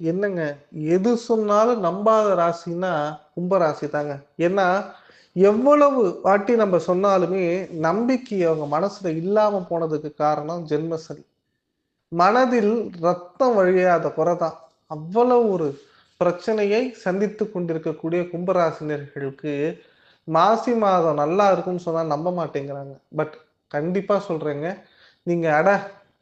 என்னங்க? எது சொன்னாலும் நம்பாத ராசின்னா கும்பராசி தாங்க ஏன்னா எவ்வளவு வாட்டி நம்ம சொன்னாலுமே நம்பிக்கை அவங்க மனசுல இல்லாம போனதுக்கு காரணம் ஜென்மசனி மனதில் ரத்தம் வழியாத குறைதான். அவ்வளவு ஒரு பிரச்சனையை சந்தித்து கொண்டிருக்கக்கூடிய கும்பராசினர்களுக்கு மாசி மாதம் நல்லா இருக்கும்னு சொன்னா நம்ப மாட்டேங்கிறாங்க. பட் கண்டிப்பா சொல்றேங்க. நீங்க அட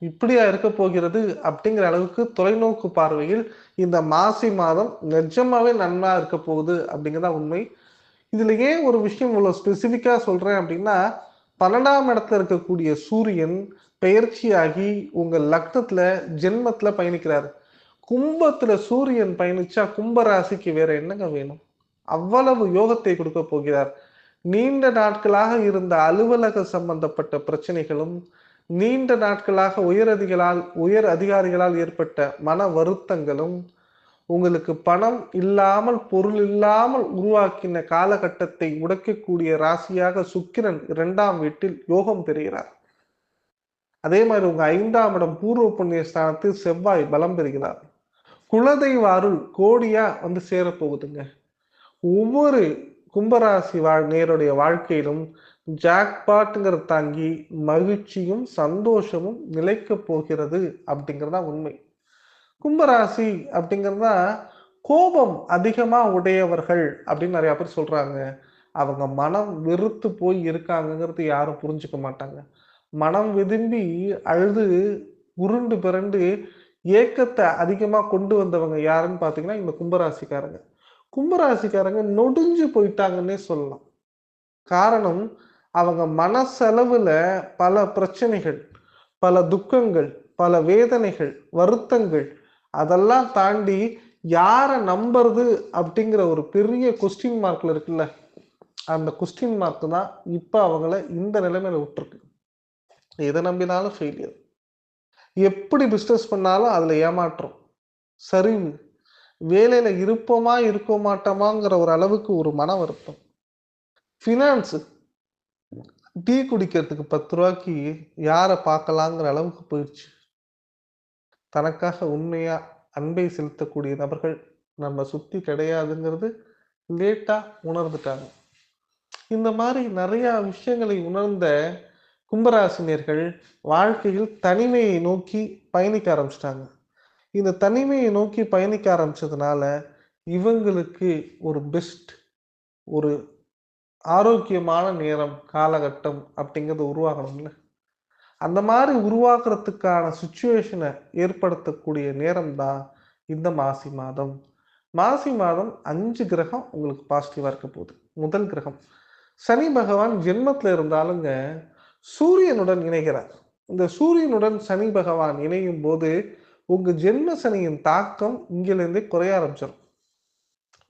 இப்படியா இருக்க போகிறது அப்படிங்கிற அளவுக்கு தொலைநோக்கு பார்வையில் இந்த மாசி மாதம் நிஜமாவே நன்மை இருக்க போகுது அப்படிங்கிறதா உண்மை. இதுல ஏன் ஒரு விஷயம் இவ்வளவு ஸ்பெசிபிக்கா சொல்றேன் அப்படின்னா பன்னெண்டாம் இடத்துல இருக்கக்கூடிய சூரியன் பெயர்ச்சியாகி உங்க லக்னத்துல ஜென்மத்துல பயணிக்கிறார். கும்பத்துல சூரியன் பயணிச்சா கும்ப ராசிக்கு வேற என்னங்க வேணும்? அவ்வளவு யோகத்தை கொடுக்க போகிறார். நீண்ட நாட்களாக இருந்த அலுவலக சம்பந்தப்பட்ட பிரச்சனைகளும் நீண்ட நாட்களாக உயர் அதிகளால் உயர் அதிகாரிகளால் ஏற்பட்ட மன வருத்தங்களும் உங்களுக்கு பணம் இல்லாமல் பொருள் இல்லாமல் உருவாக்கின காலகட்டத்தை உடைக்கக்கூடிய ராசியாக சுக்கிரன் இரண்டாம் வீட்டில் யோகம் பெறுகிறார். அதே மாதிரி உங்க ஐந்தாம் இடம் பூர்வ புண்ணிய ஸ்தானத்தில் செவ்வாய் பலம் பெறுகிறார். குலதெய்வ அருள் கோடியா வந்து சேரப்போகுதுங்க. ஒவ்வொரு கும்பராசி வாழ் நேருடைய வாழ்க்கையிலும் ஜாக்பாட்டுங்கிற தாங்கி மகிழ்ச்சியும் சந்தோஷமும் நிலைக்க போகிறது அப்படிங்கிறதா உண்மை. கும்பராசி அப்படிங்கிறதா கோபம் அதிகமா உடையவர்கள் அப்படின்னு நிறைய பேர் சொல்றாங்க. அவங்க மனம் வெறுத்து போய் இருக்காங்கங்கிறது யாரும் புரிஞ்சுக்க மாட்டாங்க. மனம் விரும்பி அழுது உருண்டு பிறண்டு ஏக்கத்தை அதிகமாக கொண்டு வந்தவங்க யாருன்னு பார்த்தீங்கன்னா இந்த கும்பராசிக்காரங்க. கும்பராசிக்காரங்க நொடிஞ்சு போயிட்டாங்கன்னே சொல்லலாம். காரணம் அவங்க மனசளவுல பல பிரச்சனைகள் பல துக்கங்கள் பல வேதனைகள் வருத்தங்கள் அதெல்லாம் தாண்டி யாரை நம்புறது அப்படிங்கிற ஒரு பெரிய கொஸ்டின் மார்க்ல இருக்குல்ல அந்த கொஸ்டின் மார்க் தான் இப்போ அவங்கள இந்த நிலைமையில விட்டுருக்கு. எதை நம்பினாலும் ஃபெயிலியர் எப்படி பிஸ்னஸ் பண்ணாலும் அதில் ஏமாற்றம். சரிவு வேலையில் இருப்போமா இருக்க மாட்டோமாங்கிற ஒரு அளவுக்கு ஒரு மன வருத்தம் ஃபினான்ஸு டீ குடிக்கிறதுக்கு பத்து ரூபாய்க்கு யாரை பார்க்கலாங்கிற அளவுக்கு போயிடுச்சு. தனக்காக உண்மையாக அன்பை செலுத்தக்கூடிய நபர்கள் நம்ம சுற்றி கிடையாதுங்கிறது லேட்டாக உணர்ந்துட்டாங்க. இந்த மாதிரி நிறையா விஷயங்களை உணர்ந்த கும்பராசினியர்கள் வாழ்க்கையில் தனிமையை நோக்கி பயணிக்க ஆரம்பிச்சிட்டாங்க. இந்த தனிமையை நோக்கி பயணிக்க ஆரம்பிச்சதுனால இவங்களுக்கு ஒரு பெஸ்ட் ஒரு ஆரோக்கியமான நேரம் காலகட்டம் அப்படிங்கிறது உருவாகணும்ல அந்த மாதிரி உருவாக்குறதுக்கான சுச்சுவேஷனை ஏற்படுத்தக்கூடிய நேரம் தான் இந்த மாசி மாதம். மாசி மாதம் அஞ்சு கிரகம் உங்களுக்கு பாசிட்டிவாக இருக்க போகுது. முதல் கிரகம். சனி பகவான் ஜென்மத்தில் இருந்தாலுங்க சூரியனுடன் இணைகிறார். இந்த சூரியனுடன் சனி பகவான் இணையும் போது உங்கள் ஜென்ம சனியின் தாக்கம் இங்கிலிருந்தே குறைய ஆரம்பிச்சிடும்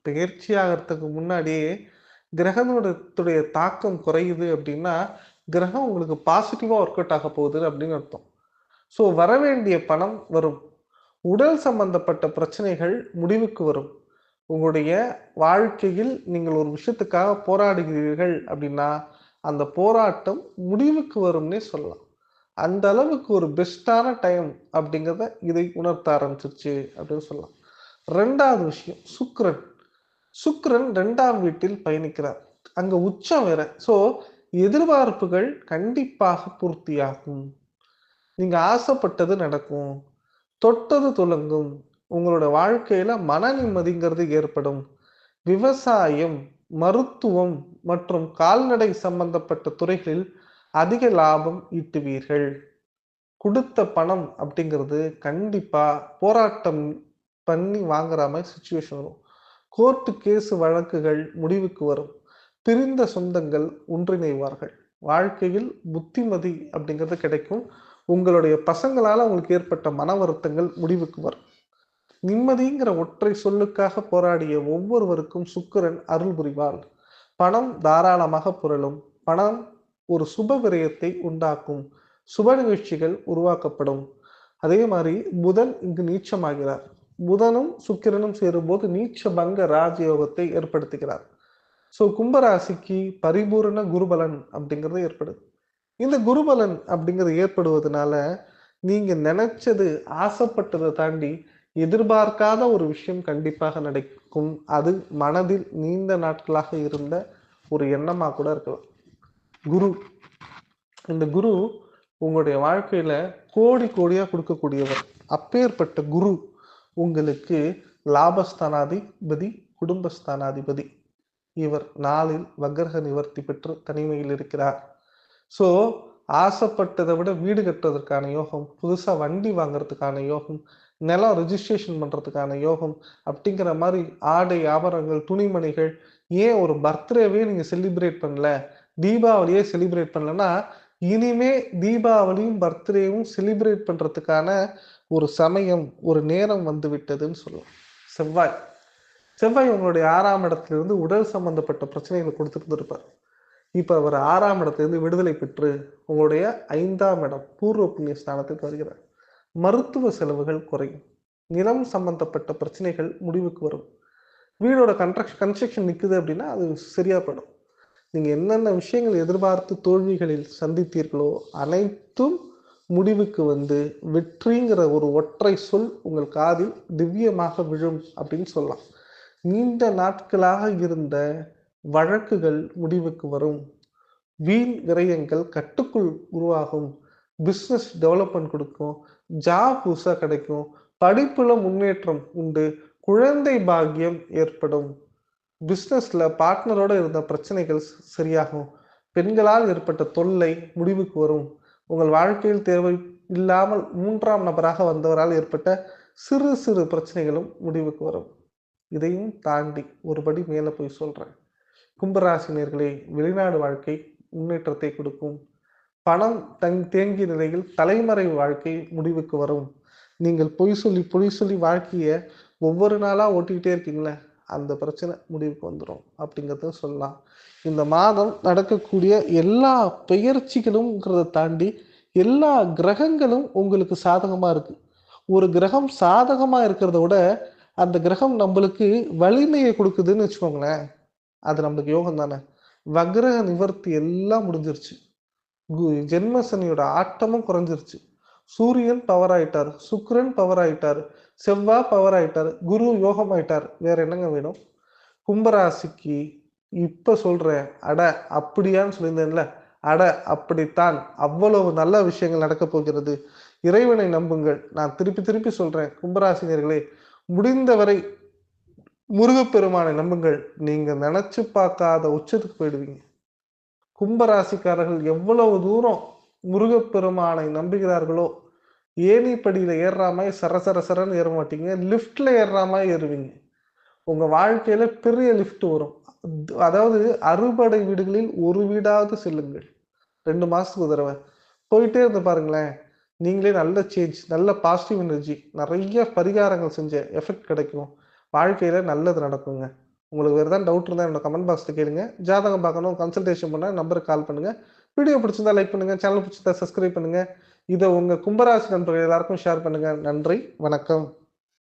பயிற்சி ஆகிறதுக்கு முன்னாடியே கிரகத்துடைய தாக்கம் குறையுது அப்படின்னா கிரகம் உங்களுக்கு பாசிட்டிவாக ஒர்க் அவுட் ஆக போகுது அப்படின்னு அர்த்தம். ஸோ வரவேண்டிய பணம் வரும். உடல் சம்பந்தப்பட்ட பிரச்சனைகள் முடிவுக்கு வரும். உங்களுடைய வாழ்க்கையில் நீங்கள் ஒரு விஷயத்துக்காக போராடுகிறீர்கள் அப்படின்னா அந்த போராட்டம் முடிவுக்கு வரும்னே சொல்லலாம். அந்த அளவுக்கு ஒரு பெஸ்டான டைம் அப்படிங்கிறத இதை உணர்த்த ஆரம்பிச்சிருச்சு அப்படின்னு சொல்லலாம். ரெண்டாவது விஷயம் சுக்ரன் சுக்ரன் ரெண்டாம் வீட்டில் பயணிக்கிறார். அங்க உச்சம் வேற. ஸோ எதிர்பார்ப்புகள் கண்டிப்பாக பூர்த்தியாகும். நீங்க ஆசைப்பட்டது நடக்கும். தொட்டது துலங்கும். உங்களோட வாழ்க்கையில மன நிம்மதிங்கிறது ஏற்படும். விவசாயம் மருத்துவம் மற்றும் கால்நடை சம்பந்தப்பட்ட துறைகளில் அதிக லாபம் ஈட்டுவீர்கள். கொடுத்த பணம் அப்படிங்கிறது கண்டிப்பா போராட்டம் பண்ணி வாங்குற மாதிரி சுச்சுவேஷன் வரும். கோர்ட்டு கேஸ் வழக்குகள் முடிவுக்கு வரும். பிரிந்த சொந்தங்கள் ஒன்றிணைவார்கள். வாழ்க்கையில் புத்திமதி அப்படிங்கிறது கிடைக்கும். உங்களுடைய பசங்களால் உங்களுக்கு ஏற்பட்ட மன வருத்தங்கள் முடிவுக்கு வரும். நிம்மதிங்கிற ஒற்றை சொல்லுக்காக போராடிய ஒவ்வொருவருக்கும் சுக்கிரன் அருள் புரிவார். பணம் தாராளமாக புரளும். பணம் ஒரு சுப விரயத்தை உண்டாக்கும் சுப நிகழ்ச்சிகள் உருவாக்கப்படும். அதே மாதிரி புதன் இங்கு நீச்சமாகிறார். புதனும் சுக்கிரனும் சேரும்போது நீச்ச பங்க ராஜயோகத்தை ஏற்படுத்துகிறார். ஸோ கும்பராசிக்கு பரிபூரண குருபலன் அப்படிங்கிறது ஏற்படுது. இந்த குருபலன் அப்படிங்கிறது ஏற்படுவதனால நீங்க நினைச்சது ஆசைப்பட்டதை தாண்டி எதிர்பார்க்காத ஒரு விஷயம் கண்டிப்பாக நடக்கும். அது மனதில் நீண்ட நாட்களாக இருந்த ஒரு எண்ணமாக கூட இருக்கலாம். குரு. இந்த குரு உங்களுடைய வாழ்க்கையில கோடி கோடியா கொடுக்கக்கூடியவர். அப்பேற்பட்ட குரு உங்களுக்கு லாபஸ்தானாதிபதி குடும்பஸ்தானாதிபதி. இவர் நாளில் வக்ரக நிவர்த்தி பெற்று தனிமையில் இருக்கிறார். ஸோ ஆசைப்பட்டதை விட வீடு கட்டுறதுக்கான யோகம் புதுசா வண்டி வாங்குறதுக்கான யோகம் நிலம் ரிஜிஸ்ட்ரேஷன் பண்றதுக்கான யோகம் அப்படிங்கிற மாதிரி ஆடை ஆபரணங்கள் துணிமணிகள் ஏன் ஒரு பர்த்டேவே நீங்க செலிப்ரேட் பண்ணல? தீபாவளியே செலிப்ரேட் பண்ணலன்னா இனிமே தீபாவளியும் பர்த்டேவும் செலிப்ரேட் பண்றதுக்கான ஒரு சமயம் ஒரு நேரம் வந்து விட்டதுன்னு சொல்லலாம். செவ்வாய். செவ்வாய் உங்களுடைய ஆறாம் இடத்துல இருந்து உடல் சம்பந்தப்பட்ட பிரச்சனைகளை கொடுத்துட்டு இருப்பார் இப்ப அவர் ஆறாம் இடத்திலிருந்து விடுதலை பெற்று உங்களுடைய ஐந்தாம் இடம் பூர்வ புண்ணிய ஸ்தானத்துக்கு வருகிறார். மருத்துவ செலவுகள் குறையும். நிலம் சம்பந்தப்பட்ட பிரச்சனைகள் முடிவுக்கு வரும். வீடோட கன்ஸ்ட்ரக்ஷன் கன்ஸ்ட்ரக்ஷன் நிற்குது அப்படின்னா அது சரியாகப்படும் போயிடும். நீங்கள் என்னென்ன விஷயங்கள் எதிர்பார்த்து தோல்விகளில் சந்தித்தீர்களோ அனைத்தும் முடிவுக்கு வந்து வெற்றிங்கிற ஒரு ஒற்றை சொல் உங்கள் காதில் திவ்யமாக விழும் அப்படின்னு சொல்லலாம். நீண்ட நாட்களாக இருந்த வழக்குகள் முடிவுக்கு வரும். வீண் விரயங்கள் கட்டுக்குள் உருவாகும். பிஸ்னஸ் டெவலப்மெண்ட் கொடுக்கும். ஜாப் புதுசாக கிடைக்கும். படிப்புல முன்னேற்றம் உண்டு. குழந்தை பாக்கியம் ஏற்படும். பிஸ்னஸில் பார்ட்னரோடு இருந்த பிரச்சனைகள் சரியாகும். பெண்களால் ஏற்பட்ட தொல்லை முடிவுக்கு வரும். உங்கள் வாழ்க்கையில் தேவை இல்லாமல் மூன்றாம் நபராக வந்தவரால் ஏற்பட்ட சிறு சிறு பிரச்சனைகளும் முடிவுக்கு வரும். இதையும் தாண்டி ஒருபடி மேலே போய் சொல்கிறேன் கும்பராசினியர்களே வெளிநாடு வாழ்க்கை முன்னேற்றத்தை கொடுக்கும். பணம் தங் தேங்கிய நிலையில் தலைமறை வாழ்க்கை முடிவுக்கு வரும். நீங்கள் பொய் சொல்லி பொய் சொல்லி வாழ்க்கையை ஒவ்வொரு நாளாக ஓட்டிக்கிட்டே இருக்கீங்களே? அந்த பிரச்சனை முடிவுக்கு வந்துடும் அப்படிங்கிறத சொல்லலாம். இந்த மாதம் நடக்கக்கூடிய எல்லா பெயர்ச்சிகளும்ங்கிறத தாண்டி எல்லா கிரகங்களும் உங்களுக்கு சாதகமாக இருக்கு. ஒரு கிரகம் சாதகமாக இருக்கிறத விட அந்த கிரகம் நம்மளுக்கு வலிமையை கொடுக்குதுன்னு வச்சுக்கோங்களேன். அது நம்மளுக்கு யோகம் தானே. வக்ரக நிவர்த்தி எல்லாம் முடிஞ்சிருச்சு. கு- ஆட்டமும் குறைஞ்சிருச்சு. சூரியன் பவர் ஆயிட்டார் சுக்ரன் பவர் ஆயிட்டார் செவ்வா பவர் ஆயிட்டார் குரு யோகம் ஆயிட்டார். வேற என்னங்க வேணும்? கும்பராசிக்கு இப்ப சொல்றேன் அட அப்படியான்னு சொல்லியிருந்தேன்ல அட அப்படித்தான். அவ்வளவு நல்ல விஷயங்கள் நடக்க போகிறது. இறைவனை நம்புங்கள். நான் திருப்பி திருப்பி சொல்றேன் கும்பராசினியர்களே முடிந்தவரை முருகப்பெருமானை நம்புங்கள். நீங்க நினைச்சு பார்க்காத உச்சத்துக்கு போயிடுவீங்க. கும்பராசிக்காரர்கள் எவ்வளவு தூரம் முருகப்பெருமானை நம்புகிறார்களோ? ஏணிப்படியில் ஏறுற மாதிரி சர சர சரன்னு ஏற மாட்டீங்க. லிஃப்டில் ஏறுற மாதிரி ஏறுவீங்க. உங்கள் வாழ்க்கையில் பெரிய லிஃப்ட் வரும். அதாவது அறுபடை வீடுகளில் ஒரு வீடாவது செல்லுங்கள். ரெண்டு மாதத்துக்கு ஒரு தடவை. போயிட்டே இருந்து பாருங்களேன். நீங்களே நல்ல சேஞ்ச் நல்ல பாசிட்டிவ் எனர்ஜி நிறைய பரிகாரங்கள் செஞ்ச எஃபெக்ட் கிடைக்கும். வாழ்க்கையில் நல்லது நடக்குங்க. உங்களுக்கு வேறு தான் டவுட் இருந்தால் என்னோட கமெண்ட் பாக்ஸில் கேளுங்க. ஜாதகம் பார்க்கணும் கன்சல்டேஷன் பண்ண நம்பருக்கு கால் பண்ணுங்கள் வீடியோ பிடிச்சிருந்தா லைக் பண்ணுங்க சேனல் பிடிச்சிருந்தா சப்ஸ்கிரைப் பண்ணுங்க. இதை உங்க கும்பராசி நண்பர்கள் எல்லாருக்கும் ஷேர் பண்ணுங்க. நன்றி வணக்கம்.